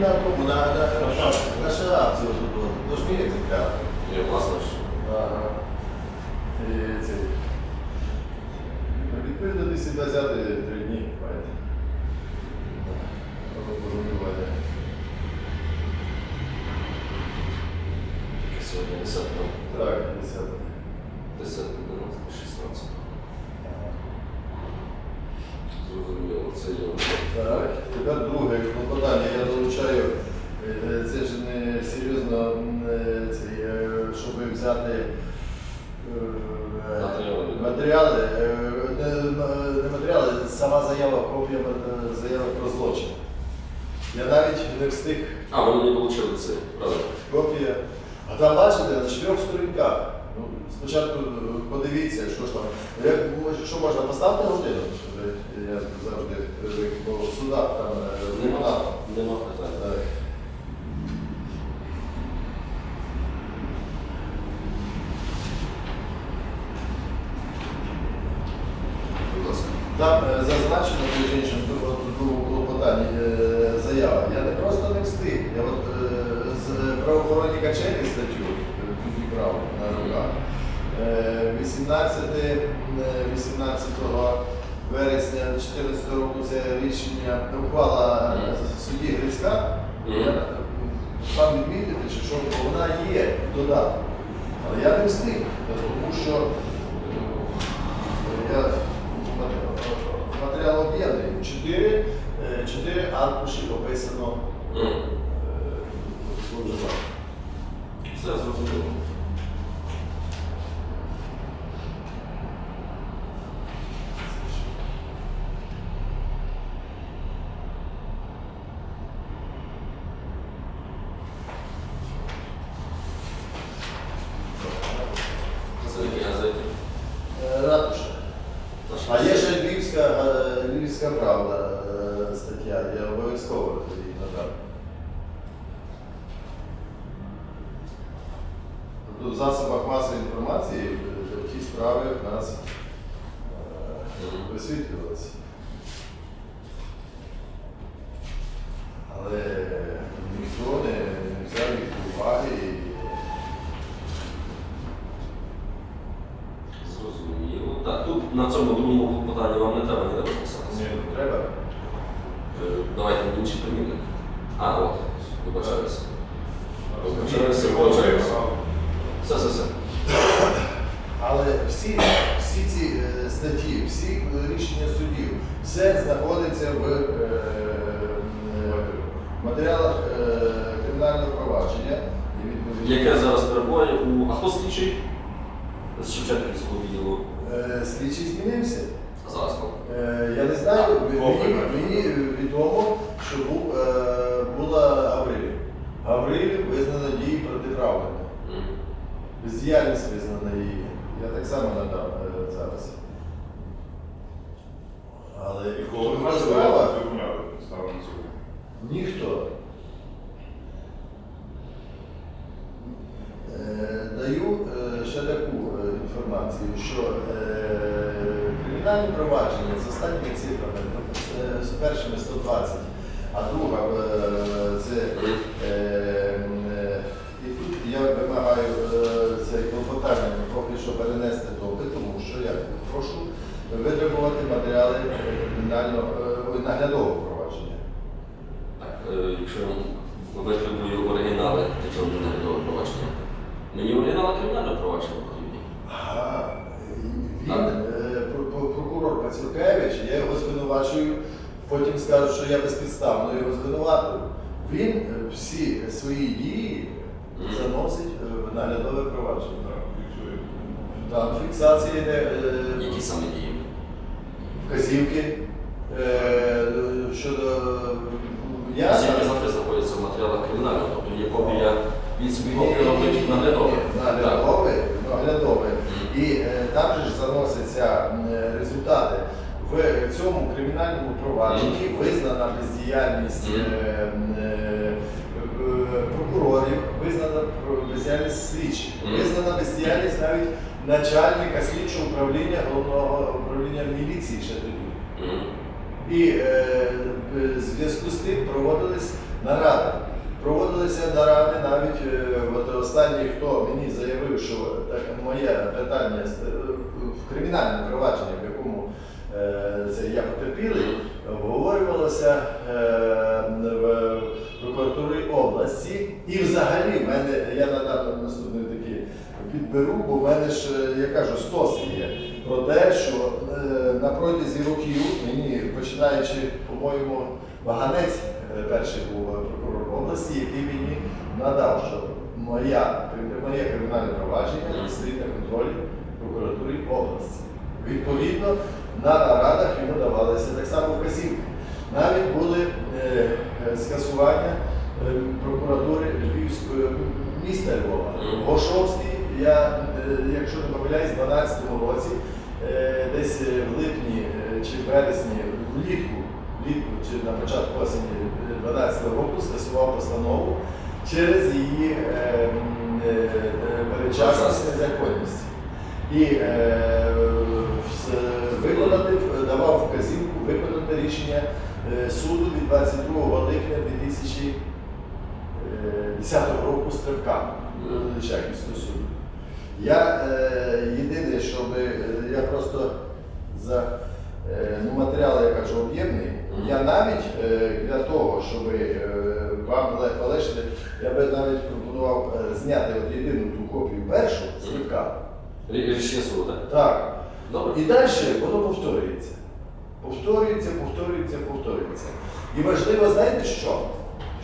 просто мені на тому, на, на, на шарацію тут, от. то ж мій екземпляр. Є власне ж. Ага. І це... Відповідно, 220 три дні, бачите. Розуміння. Таке Сьогодні 10, Так, 10. 10, 11, 16. Зрозуміло, це є. Так, тепер друге клопотання. Я долучаю, е, це ж не серйозно, м, е, це, е, щоб взяти е, Матеріали. матеріали, е, не, не матеріали, сама заява, копія е, заяви про злочин. Я навіть не встиг А, ви мені отримали це, правильно. копія. А там бачите, на чотирьох сторінках. Ну, спочатку е, подивіться, що ж там. Як, що можна поставити годину, я завжди е, по судах там е, нема питань. Так. Будь ласка. Там е, зазначено, між іншим, тут от у клопотанні е, заява. Я не просто не встиг. Я от е, з правоохоронні качелі статтю е, тут і право на руках. Е, 18, е, 18 вересня 2014 року це рішення ухвала судді Грицька. Я, е, відмітити, що вона є додаток. Але я не встиг, тому що е, я матеріал об'єднаний. Чотири, е, чотири аркуші описано е. Все зрозуміло. Це які газети? Е, Ратуша. Та що А є це? ще Львівська, е, Львівська правда е, стаття, я обов'язково її надам. Тобто в засобах масової інформації е, ті справи в нас е, висвітлювалися. Але ніхто не взяв їх уваги Зрозуміло. Так, тут на цьому другому питанні вам не треба розписатися. не треба. Е, Давайте інші примірник. А, от, вибачаюся. Вибачаюся, вибачаюся. Все, все, все. Але всі, всі ці е, статті, всі е, рішення судів, все знаходиться в е, е, матеріалах е, кримінального провадження. І відповідно, Яке зараз перебуває у. А хто слідчий? З Шевченківського відділу. е, слідчий змінився. А зараз хто? Е, я не знаю, мені, мені відомо, що був, е, була Гаврилів. Гаврилів визнано дії протиправлення. Бездіяльність визнана її. Я так само надав е, зараз. Але І бачили, справа як повідомляли ставили на суді? ніхто. Е, Даю е, ще таку е, інформацію, що е, кримінальні провадження з останніми цифрами, е, з першими 120, а друга е, це е, і тут я вимагаю е, це клопотання поки що перенести доки, тому що я прошу витребувати матеріали наглядового провадження. Так, якщо я витребую оригінали, якщо не наглядове провадження. Мені оригінали кримінального провадження потрібні. Ага, він, Так. е, про- про- Пацюркевич, я його звинувачую, потім скажуть, що я безпідставно його звинуватую. Він е, всі свої дії заносить е, в наглядове провадження. Там фіксація йде е, Які саме дії? вказівки е, щодо Я Всі зараз- завжди знаходяться в матеріалах кримінального, тобто є копія, він собі копію робить наглядове. Наглядове, наглядове. І е, там же ж заносяться м, е, результати. В цьому кримінальному провадженні визнана бездіяльність е, е, е, прокурорів, визнана бездіяльність слідчих, визнана бездіяльність навіть начальника слідчого управління головного управління міліції ще тоді. І в зв'язку з тим проводились наради. Проводилися наради навіть от останній, хто мені заявив, що так моє питання в кримінальному провадженні, в якому я потерпілий, обговорювалося е, в прокуратурі області. І взагалі мене, я надам наступний такий підберу, бо в мене ж, е, я кажу, стос є про те, що е, на протязі років мені, починаючи, по-моєму, Ваганець е, перший був прокурор області, який мені надав, що моя, моє кримінальне провадження стоїть на контролі прокуратури області. Відповідно, на нарадах йому давалися так само вказівки. Навіть були е, е, скасування е, прокуратури Львівської міста Львова. Гошовський, я, е, якщо не помиляюсь, в 12-му році, е, десь е, в липні е, чи в вересні, влітку, влітку чи на початку осені 12-го року скасував постанову через її е, е, е, незаконність. І е, вс- виконати, давав вказівку виконати рішення е, суду від 22 липня 2010 року стрибка е, Чехівського суду. Я е, єдине, щоб е, я просто за е, ну, матеріал, я кажу, об'ємний. Я навіть е, для того, щоб е, вам ле- полегшити, я би навіть пропонував е, зняти от єдину ту копію першу стрибка. Рішення суду, так? Добре. І далі воно повторюється. Повторюється, повторюється, повторюється. І важливо, знаєте що?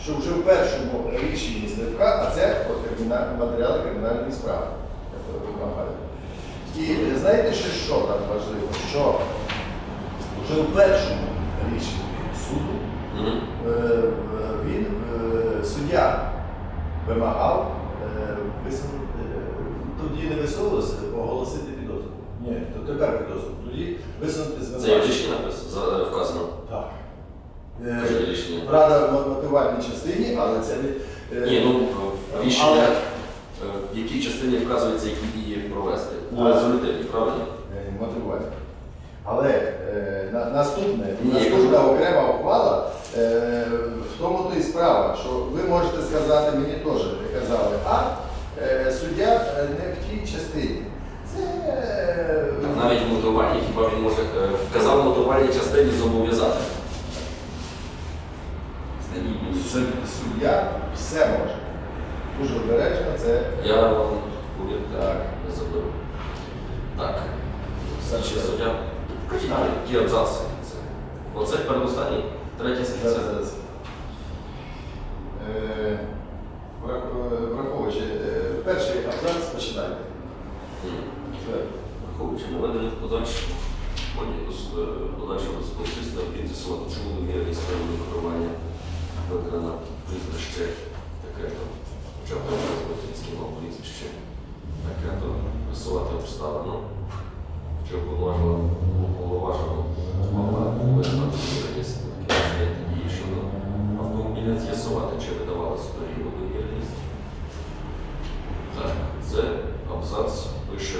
Що вже в першому рішенні сливка, а це от матеріали кримінальної справи. І знаєте ще що там важливо? Що вже в першому рішенні суду е, він, е, суддя, вимагав е, висунути, тоді не висовувалося, оголосити то. Тоді висунути Це звинувачення. рішення написано, за- вказано. Так. Е, рішення. Правда, в мотивальній частині, але це не. е, Ні, ну в рішення, е, в якій частині вказується, які дії провести. У А. резолютиві, правильно? Е, мотивувати. Але е, на, наступне, Ні, наступна кажу- окрема ухвала, е, в тому то і справа, що ви можете сказати, мені теж казали, а е, суддя е, не в тій частині. Навіть в мотивуванні, хіба він може е, вказав мотивувальній частині зобов'язати. Суддя все може. Дуже обережно це. Я вам повірте, Так. не заберу. Так. Так. суддя. Які абзаци. Оце передостанній. Е, врах- е, Враховуючи, е, перший абзац починайте. Враховуючи наведене в подальшому, ході е, подальшого спостерігання необхідно чому довіреність справи керування виконана прізвище таке-то, хоча б мав прізвище. Таке-то, висувати обставину, мала визнати довіреність таке дії щодо автомобіля, з'ясувати, чи видавалося періоду довіреність. Так, це абзац пише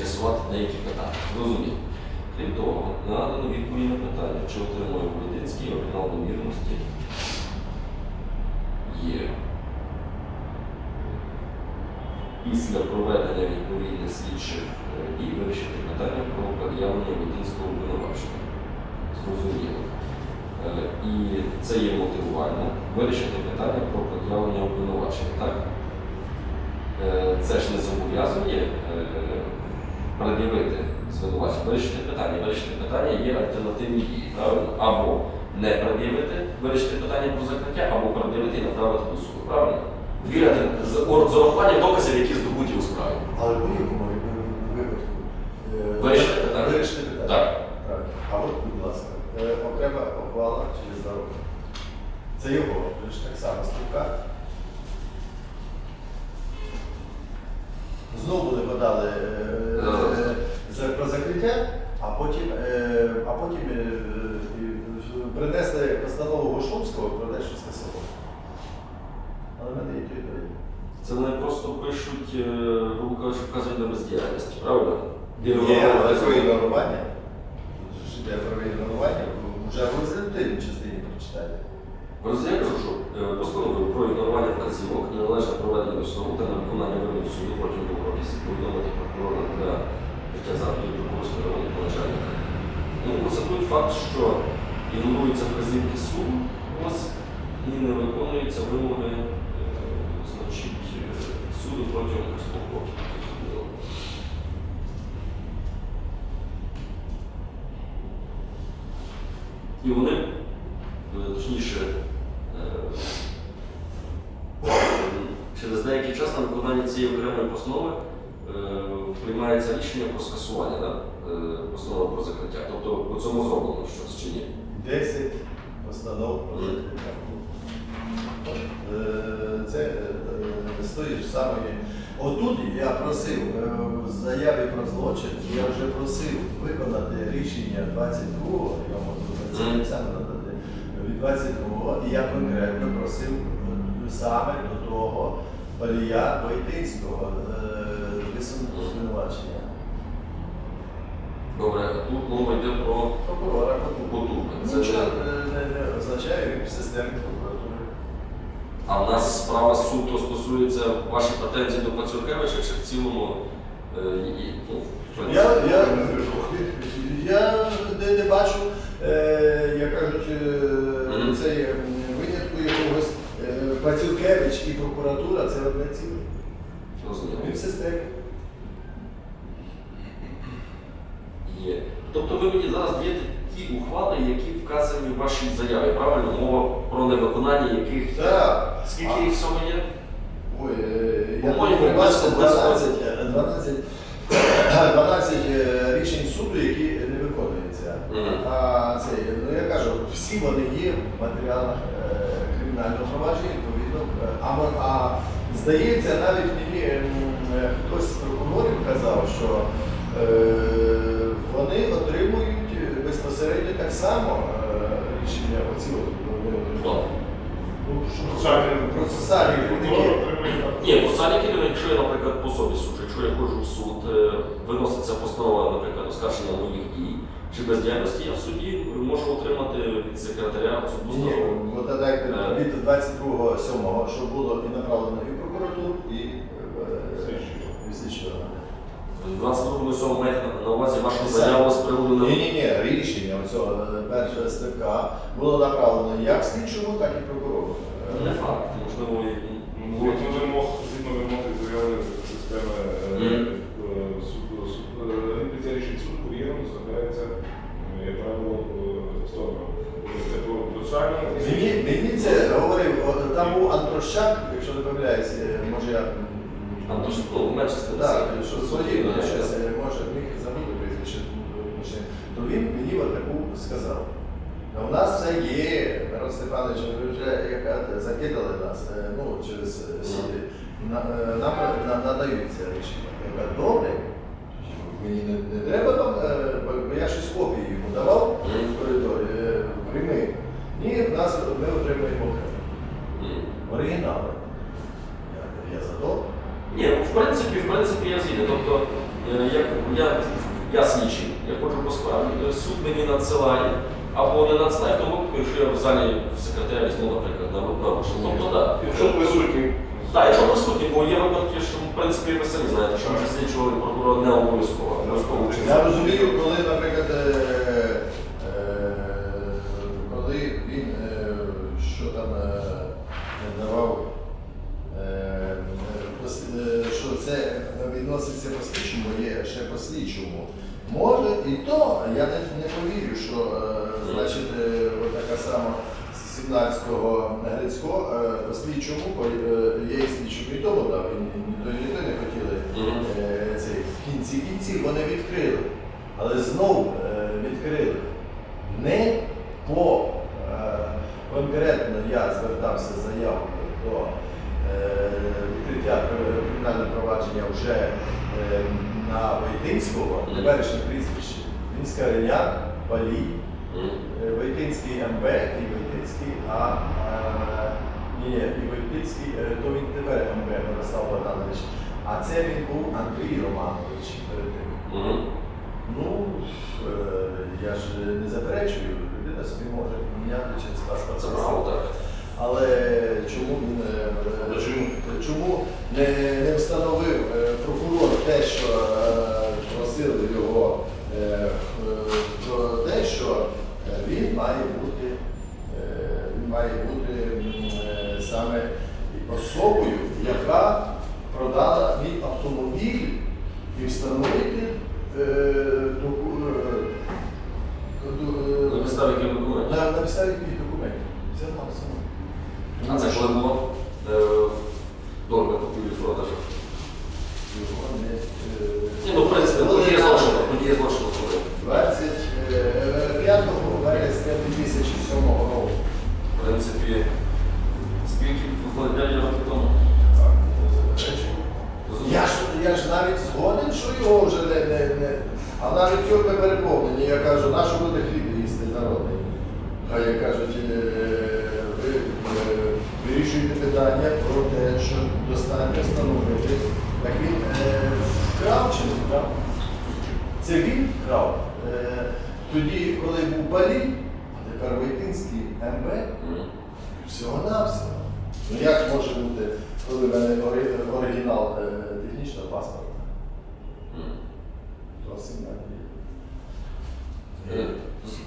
з'ясувати деякі питання. Зрозуміло. Крім того, надано відповідь на питання, чи отримує Володинський оригінал довіреності. Є. Після проведення відповідних слідчих е, дій вирішити питання про пред'явлення Володинського обвинувачення. Зрозуміло. Е, І це є мотивування. Вирішити питання про пред'явлення обвинувачення, так? Е, це ж не зобов'язує пред'явити звинувачення, вирішити питання. Вирішити питання є альтернативні дії, правильно? Або не пред'явити, вирішити питання про закриття, або пред'явити і направити до суду. Правильно? Дві з урахуванням доказів, які здобуті у справі. Але в будь-якому випадку. е, Вирішити питання? Вирішити питання. Так. Так. А от, будь ласка, е, окрема ухвала через два. Це його, ж так само струка. Знову вони подали е, е, за- про закриття, а потім, е, а потім е, е, принесли постанову Гошовського про те, що скасовували. Але мене і то, і. Це вони просто пишуть, е, грубо кажучи, вказують на бездіяльність, правильно? Є ігнорування. Тут ж йде про ігнорування, вже в результативній частині прочитайте. Просто я кажу, що е, постановою про ігнорування вказівок, неналежне проведення до суду та невиконання вимог суду протягом двох років повідомити прокурора життя Прокурорського районного начальника. Ну, констатують факт, що ігноруються вказівки суду, ось, і не виконуються вимоги е, значить, е, суду протягом років. І вони, е, точніше, через деякий час на виконання цієї окремої постанови приймається рішення про скасування да? е, постанови про закриття. Тобто по цьому зроблено щось чи ні? 10 постанов про закриття. Е, Це е, з тої ж самої. Отут я просив е, в заяві про злочин, я вже просив виконати рішення 22-го, я можу надати, від 22-го, і я конкретно просив е, саме до того Палія Войтинського е, висунути звинувачення. Добре, а тут мова йде про Прокурора Потупа. потуги. Це Це нічого не- е, не, не він прокуратури. А в нас справа суду стосується ваших претензій до Пацюркевича чи в цілому е, і, ну, в принципі, Я, я, я не, не бачу, е, як кажуть, е, Мгм. цей м, винятку якогось е, Пацюкевич і прокуратура це одне ціле. розумію. Він в системі. Є. Тобто ви мені зараз даєте ті ухвали, які вказані в вашій заяві, правильно? Мова про невиконання яких Так. скільки їх всього є? Ой, е, я По-моєму, думаю, бачите, без- без- 12, е, 12, 12 е, рішень суду, які не виконуються. Мгм. А це, ну я кажу, всі вони є в матеріалах е, кримінального провадження, відповідно. е, А, а здається, навіть мені е, хтось з прокурорів казав, що е, вони отримують безпосередньо так само е, рішення оці от? Ну, Процесуальні. керівники. Ні, якщо я, наприклад, по собі суджу, якщо я ходжу в суд, виноситься постанова, наприклад, оскарження моїх дій чи бездіяльності, я в суді можу отримати від секретаря цю Ні, постанову. от тоді як від 22.07, що було і направлено і в прокуратуру, і Слідчий. в слідчого. 22 маєте на- на увазі вашу Все. заяву з приводу Ні, ні, ні, рішення оцього е, першого стрибка було направлено як слідчому, так і прокурору. не факт, можливо, і Ну, було Згідно вимог, згідно вимог заяви системи е, Мгм. е, суду, суд- е, після рішень суду кур'єром доставляється, е, як правило, е, стороною. Це по процесуальному. Мені, мені це говорив, о, там був Антрощак, якщо не помиляюсь, е, може я. там дуже ну, менше. Так, що свої, щось, може, міг забути прізвище, то він мені таку сказав. «Ну, У нас все є, Мирон Степанович, ви вже яка закидали нас е, ну, через е, суди. Нам на- надаються рішення. Я кажу, добре, мені не, не треба там, бо я щось копії йому давав в коридорі, прийми. Ні, в нас ми отримуємо. Оригінали. Я, я за то. Ні, ну, в принципі, в принципі, я згідний. Тобто, е, як я, я слідчий, я ходжу по справі, е, суд мені надсилає, або не надсилає, в тому випадку, якщо я в залі в секретаря візьму, наприклад, на нарушення. Тобто, так. Якщо присутні. Так, якщо присутні, бо є випадки, що в принципі ви самі знаєте, що для слідчого прокурора не обов'язково. Я розумію, коли, наприклад, і то, я не, не повірю, що е, значить, е, от така сама з 17-го Грицько е, по слідчому, по, е, є і слідчому і тому дав, і ні той, ні не хотіли е, цей, в кінці кінці вони відкрили. Але знову е, відкрили не по е, конкретному конкретно я звертався з заявою до е, відкриття кримінального провадження вже е, на Войтинського, Мгм. теперішнє прізвище. Він Скареняк, Палій, Мгм. е, Войтинський МБ і Войтинський, а е, ні, ні, і Войтинський, е, то він тепер МБ Мирослав Богданович. А це він був Андрій Романович перед тим. Мгм. Ну, е, я ж не заперечую, людина собі може міняти через паспорт. Це правда. Але чому він е, е, чому? чому не, не встановив е, прокурор те, що е, просили його е, е, про те, що е, він має бути, е, він має бути м, е, саме особою, яка продала мій автомобіль і встановити е, доку- е, до- е, На підставі яких документів? на, на підставі яких документів. Це максимум. А це коли було е, договір купівлі продажу? Його не, е, Ні, ну, в принципі, коли подія я- злочину, подія злочину коли? 25 вересня 2007 року. В принципі, скільки виходить 9 років тому? Так, не заперечую. Я ж, я ж навіть згоден, що його вже не, не, не. А навіть цього ми переповнені. Я кажу, нащо буде хліб їсти народний? А як кажуть, е, ви е, вирішуєте питання про те, що достатньо встановити. Так він е, вкрав чи не вкрав? Це він вкрав. Тоді, коли був Балі, а тепер Войтинський МБ, всього-навсього. Ну як може бути, коли в мене оригінал технічного паспорта? Мгм. Зовсім так. Е, з-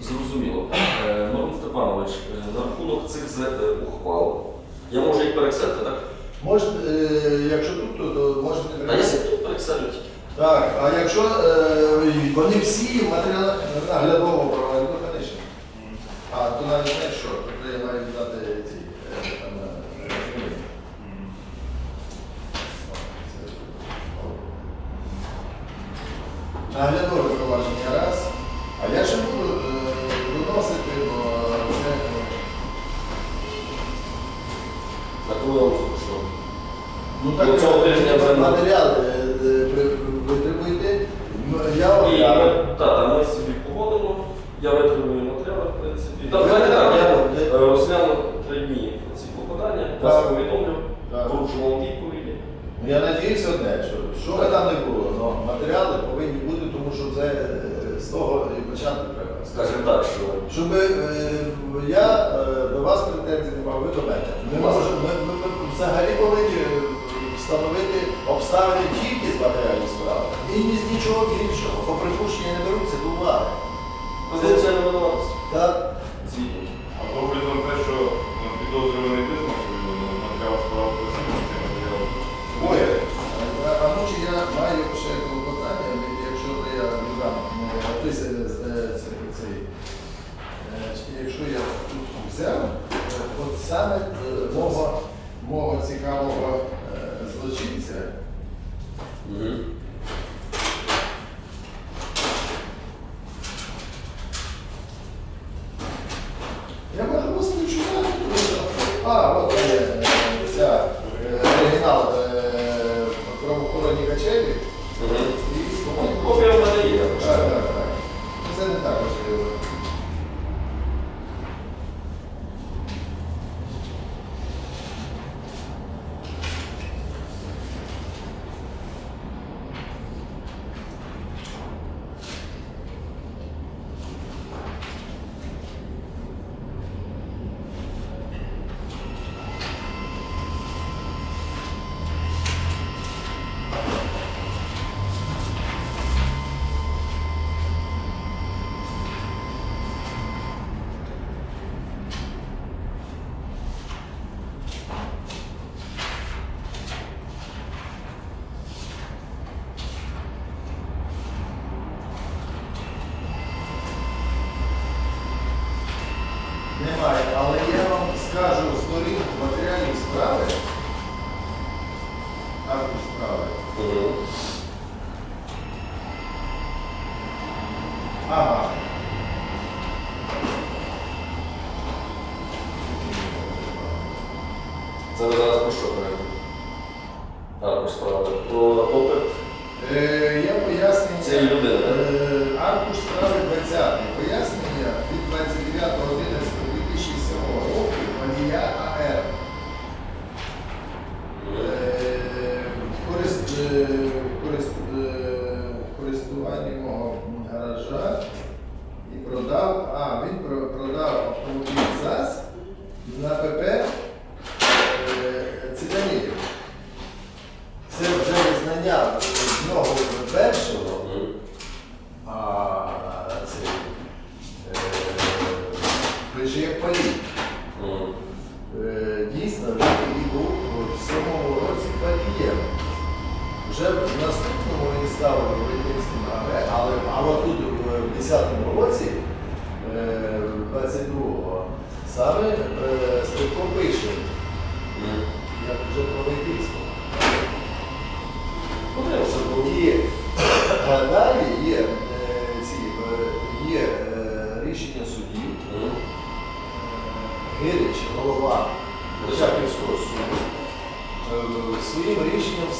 Зрозуміло. Е, Степанович, е, на рахунок цих е, ухвал. Я можу їх переселити так? Може, е, якщо тут, то, можете А я тут перекселю тільки. Так, а якщо е, вони всі в матеріалах наглядового права, ну, звісно. А то навіть не що, тобто я маю дати ці е, там, е, розуміння. Наглядове провадження раз. А я ще буду е, виносити, бо це На коли я вам запишу? ну Ну, цього тижня е, вже на- матеріали е, е, ви- ви требуєте. Ну, Я І огляну. ми, та, та, ми собі погодимо, я витримую матеріали, в принципі. Та, Ви давайте так, я витримуєте? е, розгляну три дні ці попадання, вас Так. повідомлю, Так. поручу вам відповіді. Ну, Я надіюся одне, що що би там не було, але матеріали повинні бути, тому що це е, з того і початку треба. Скажімо так, що Щоб е, я е, до вас претензій не мав, ви до мене. Ми, можемо, ми, ми, ми взагалі повинні е, встановити обставини тільки з матеріалів справи. І ні з нічого іншого. По припущення не беруться до уваги. презумпція невинуватості. Так? Звідно. А на те, що ну, підозрюваний визнав свою матеріал справи Якщо я тут взяв, е, от саме е, мого, мого цікавого е, злочинця, я можу вас почитати, тому. А, от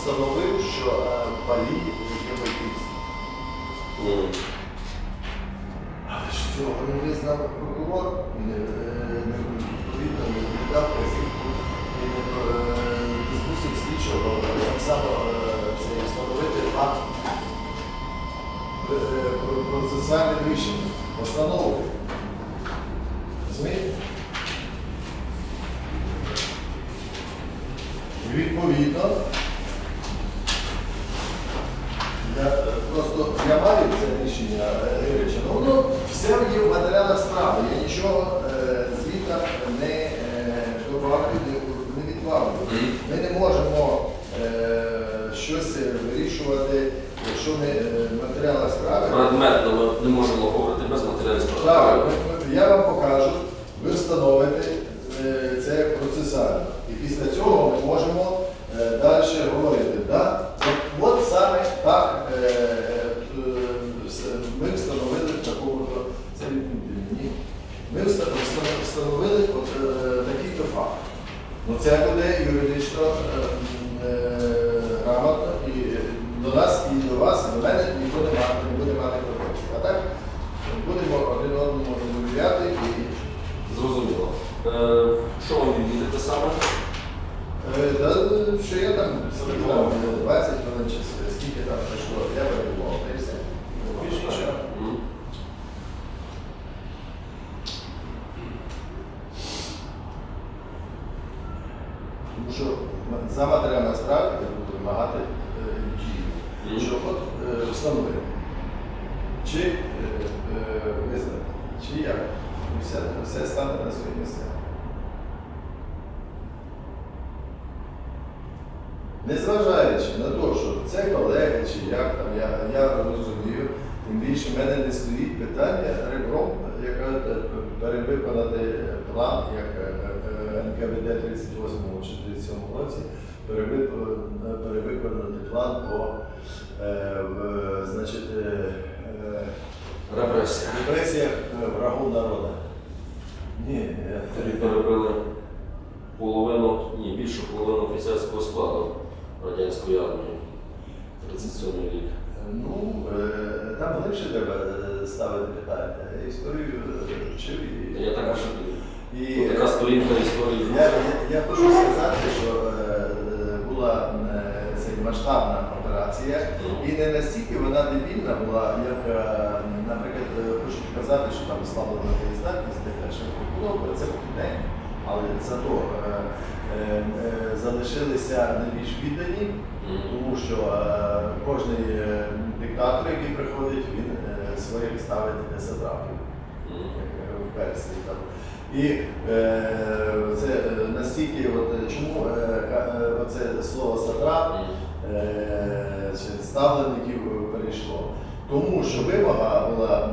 встановив, що е, палій є батьківським. Мгм. Але ж цього не визнав прокурор, не, е, не, відповідно не віддав казівку і не е, не змусив слідчого е, так само е, це встановити факт е, про- процесуальних рішень, постанови. Розумієте? І відповідно, я е, просто я маю це рішення е, Григорича, ну воно все є в матеріалах справи. Я нічого е, звідти не е, добавлю, не, не відправлю. Ми не можемо е, щось вирішувати, якщо не е, в матеріалах справи. Предметно ми не можемо говорити без матеріалів справи. Так, я вам покажу, ви встановите е, це процесуально. І після цього ми можемо е, далі говорити. Да? От, от саме так е, е, с- ми встановили такого, це від мені. Ми вста- вста- встановили от, е, такий-то факт. Ну це буде юридично е, м, е, грамотно і до нас, і до вас, і до мене ніхто не має, не буде мати пропозиції. А так будемо один одному довіряти і Зрозуміло. Е, Що вам відвідати саме? е, та, що я там там, 20 хвилин чи скільки там пройшло, я перебував, та й все. Більше нічого. Мгм. Тому що за матеріальна справа я буду вимагати е, дію. Мгм. Що от е, встановити. Чи е, е, визнати, чи як. І все, все стане на свої місця. Незважаючи на те, що це колеги, чи як там, я, я розумію, тим більше в мене не стоїть питання ребром, яка е, перевиконати план, як е, е, НКВД 38 чи 37 році, е, перевиконати план по е, в, значить, е, е, Репресія. репресіях е, врагу народу. Ні, Тоді перебили половину, ні, більшу половину офіцерського складу радянської армії. 37 рік. Ну, е, там глибше треба е, ставити питання. Я історію е, вчив і. Я також і така сторінка історії. я, я, я хочу сказати, що е, е, була е, це масштабна операція, і не настільки вона дебільна була, як, е, наприклад, е, хочуть казати, що там слаблена дієздатність, таке, що було це день, але зато е, е, е, залишилися найбільш віддані. Тому що е, кожен е, диктатор, який приходить, він е, своїх ставить сатрапів, як е, в Персії. Там. І е, це е, настільки, от, е, чому е, е, слово сатрап е, ставленників перейшло? Тому що вимога була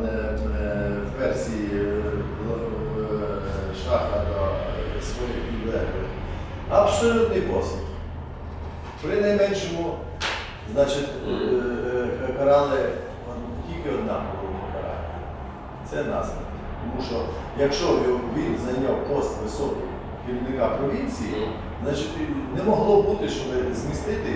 в Персії шаха до своїх підлеглих. Абсолютний послуг. При найменшому, значить, карали тільки однаково покарання. Це наслідок. Тому що якщо він зайняв пост високий керівника провінції, значить не могло бути, щоб змістити